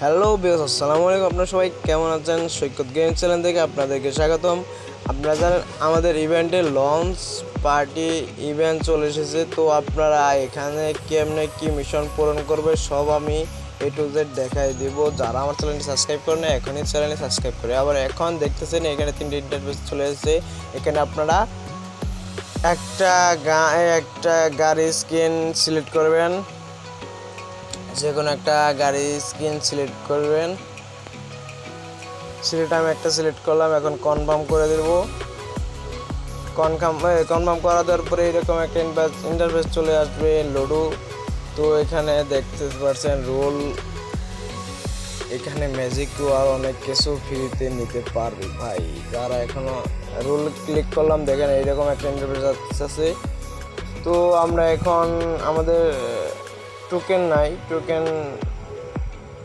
Hello বিয়স আসসালামু আলাইকুম। আপনারা সবাই কেমন আছেন? সৈকত গেম চ্যানেল থেকে আপনাদেরকে স্বাগতম। আপনারা জানেন আমাদের ইভেন্টে লঞ্চ পার্টি ইভেন্ট চলে এসেছে। তো আপনারা এখানে কেমনে কি মিশন পূরণ করবে সব আমি এ টু জেড দেখাই দিব। যারা আমার চ্যানেলটি সাবস্ক্রাইব করে না এখনই চ্যানেলটি সাবস্ক্রাইব করে। আবার এখন দেখতেছেন এখানে তিনটে ইন্টারফেস চলে এসেছে। এখানে আপনারা একটা গা একটা গাড়ি স্কিন সিলেক্ট করবেন। যে কোনো একটা গাড়ি স্ক্রিন সিলেক্ট করবেন। সিলেক্ট আমি একটা সিলেক্ট করলাম, এখন কনফার্ম করে দেব। কনফার্ম কনফার্ম করা দেওয়ার পরে এরকম একটা ইন্টারফেস চলে আসবে লুডো তো এখানে দেখতে পাচ্ছেন রোল এখানে ম্যাজিক টু আর অনেক কিছু ফ্রিতে নিতে পারবে ভাই। যারা এখনও রোল ক্লিক করলাম, দেখেন এইরকম একটা ইন্টারফেস আছে। তো আমরা এখন আমাদের টোকেন নাই টোকেন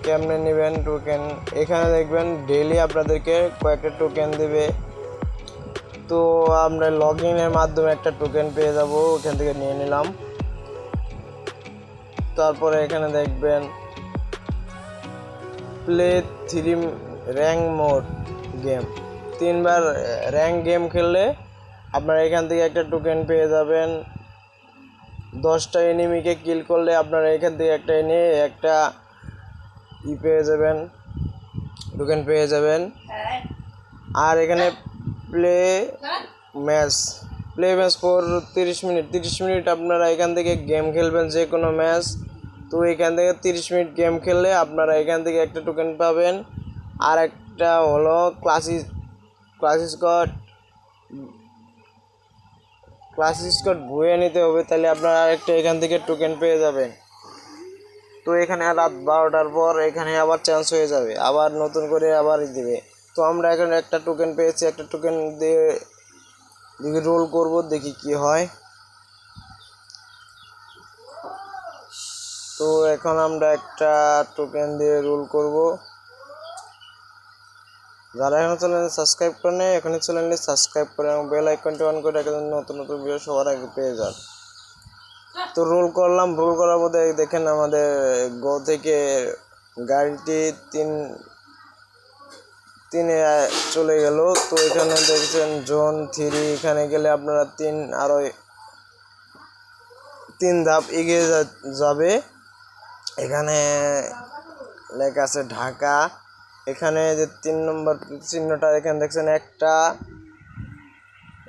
কেমনে নেবেন টোকেন এখানে দেখবেন ডেলি আপনাদেরকে কয়েকটা টোকেন দেবে। তো আমরা লগ ইনের মাধ্যমে একটা টোকেন পেয়ে যাব, ওখান থেকে নিয়ে নিলাম। তারপরে এখানে দেখবেন play three rank mode game তিনবার র্যাঙ্ক গেম খেললে আপনারা এখান থেকে একটা টোকেন পেয়ে যাবেন। দশটা এনিমিকে কিল করলে আপনারা এখান থেকে একটা এনে একটা ই পেয়ে যাবেন টোকেন পেয়ে যাবেন। আর এখানে play match play match for তিরিশ মিনিট তিরিশ মিনিট আপনারা এখান থেকে গেম খেলবেন যে কোনো ম্যাচ তো এখান থেকে তিরিশ মিনিট গেম খেললে আপনারা এখান থেকে একটা টোকেন পাবেন। আর একটা হলো clash clash squad clash squad বয়ে নিতে হবে, তাহলে আপনারা আরেকটা এখান থেকে টোকেন পেয়ে যাবেন। তো এখানে রাত বারোটার পর এখানে আবার চান্স হয়ে যাবে, আবার নতুন করে আবার দেবে। তো আমরা এখানে একটা টোকেন পেয়েছি, একটা টোকেন দিয়ে দেখি রোল করব, দেখি কি হয়। তো এখন আমরা একটা টোকেন দিয়ে রোল করব। যারা এখনও চ্যানেল সাবস্ক্রাইব করে নেয় এখনই চ্যানেলটি সাবস্ক্রাইব করে এবং বেল আইকনটি অন করে রাখেন নতুন নতুন ভিডিও সবার আগে পেয়ে যান। তো রোল করলাম রোল করার মধ্যে দেখেন আমাদের গো থেকে গাড়িটি তিন, তিনে চলে গেল। তো এখানে দেখছেন জোন থ্রি এখানে গেলে আপনারা তিন, আরও তিন ধাপ এগিয়ে যাবে। এখানে লেখা আছে ঢাকা। এখানে যে তিন নম্বর চিহ্নটা এখানে দেখছেন একটা।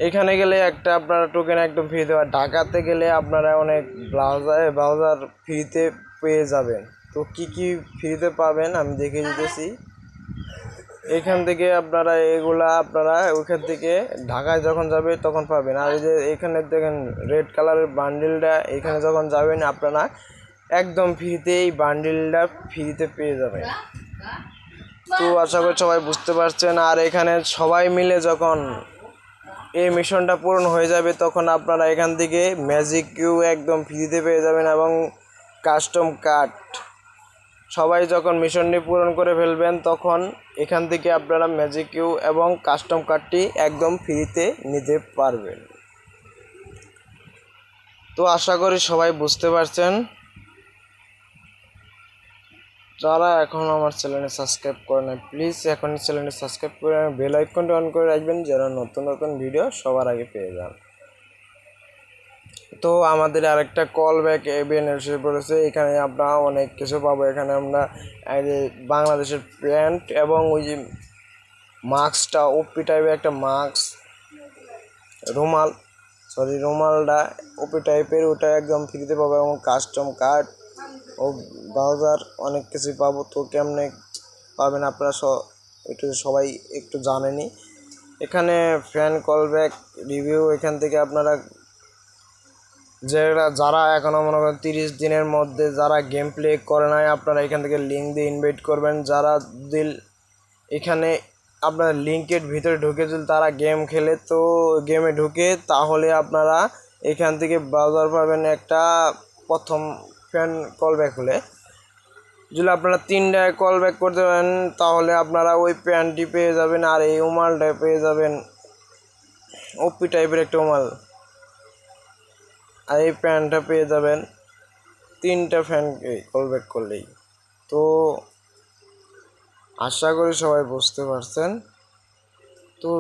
এখানে গেলে একটা আপনারা টোকেন একদম ফ্রি দেওয়া। ঢাকাতে গেলে আপনারা অনেক ব্রাউজার ব্রাউজার ফ্রিতে পেয়ে যাবেন। তো কি কি ফ্রিতে পাবেন আমি দেখে দিতেছি। এখান থেকে আপনারা এগুলা আপনারা ওইখান থেকে ঢাকায় যখন যাবে তখন পাবেন। আর এই যে এখানে দেখেন রেড কালারের বান্ডিলটা এখানে যখন যাবেন আপনারা একদম ফ্রিতে এই বান্ডিলটা ফ্রিতে পেয়ে যাবেন। তো আশা করি সবাই বুঝতে পারছেন। আর এখানে সবাই মিলে যখন এই মিশনটা পূরণ হয়ে যাবে, তখন আপনারা এখান থেকে ম্যাজিক কিউ একদম ফ্রিতে পেয়ে যাবেন এবং কাস্টম কার্ড সবাই যখন মিশনটি পূরণ করে ফেলবেন, তখন এখান থেকে আপনারা ম্যাজিক কিউ এবং কাস্টম কার্ডটি একদম ফ্রিতে নিতে পারবেন। তো আশা করি সবাই বুঝতে পারছেন। যারা এখন আমার চ্যানেলে সাবস্ক্রাইব করে না প্লিজ এখন চ্যানেলটি সাবস্ক্রাইব করে বেল আইকনটি অন করে রাখবেন যেন নতুন নতুন ভিডিও সবার আগে পেয়ে যান। তো আমাদের আরেকটা কল ব্যাক এবিএন এসে পড়েছে, এখানে আমরা অনেক কিছু পাবো। এখানে আমরা বাংলাদেশের প্যান্ট এবং ওই যে মাস্কটা ওপি টাইপের একটা মাস্ক রুমাল সরি রুমালটা ওপি টাইপের ওটা একদম ফ্রিতে পাবো এবং কাস্টম কার্ড ও ব্রাউজার অনেক কিছুই পাবো। তো কেমনে পাবেন আপনারা স, একটু সবাই একটু জানেনই এখানে ফ্যান কলব্যাক রিভিউ এখান থেকে আপনারা যারা যারা এখনও মনে করেন তিরিশ দিনের মধ্যে যারা গেম প্লে করে নাই, আপনারা এখান থেকে লিঙ্ক দিয়ে ইনভাইট করবেন। যারা দিল, এখানে আপনার লিঙ্কের ভিতরে ঢুকে যদি তারা গেম খেলে, তো গেমে ঢুকে তাহলে আপনারা এখান থেকে ব্রাউজার পাবেন একটা প্রথম ফ্যান কল ব্যাক হলে। যদি আপনারা তিনটায় কল ব্যাক করতে পারেন, তাহলে আপনারা ওই প্যান্টটি পেয়ে যাবেন আর এই উমালটা পেয়ে যাবেন। ওপি টাইপের একটা উমাল আর এই প্যান্টটা পেয়ে যাবেন তিনটা ফ্যান কল ব্যাক করলেই। তো আশা করি সবাই বুঝতে পারছেন। তো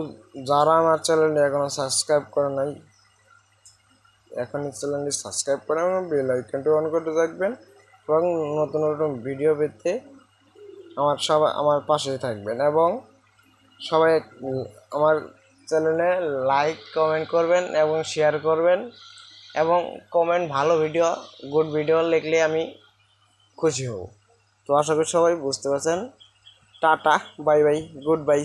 যারা আমার চ্যানেলটি এখনও সাবস্ক্রাইব করে নাই এখনই চ্যানেলটি সাবস্ক্রাইব করে এবং বেল আইকনটি অন করতে থাকবেন এবং নতুন নতুন ভিডিও পেতে আমার সবাই আমার পাশে থাকবেন এবং সবাই আমার চ্যানেলে লাইক, কমেন্ট করবেন এবং শেয়ার করবেন এবং কমেন্ট, ভালো ভিডিও, গুড ভিডিও লিখলে আমি খুশি হব। তো আশা করি সবাই বুঝতে পারছেন। Tata, bye bye, good bye.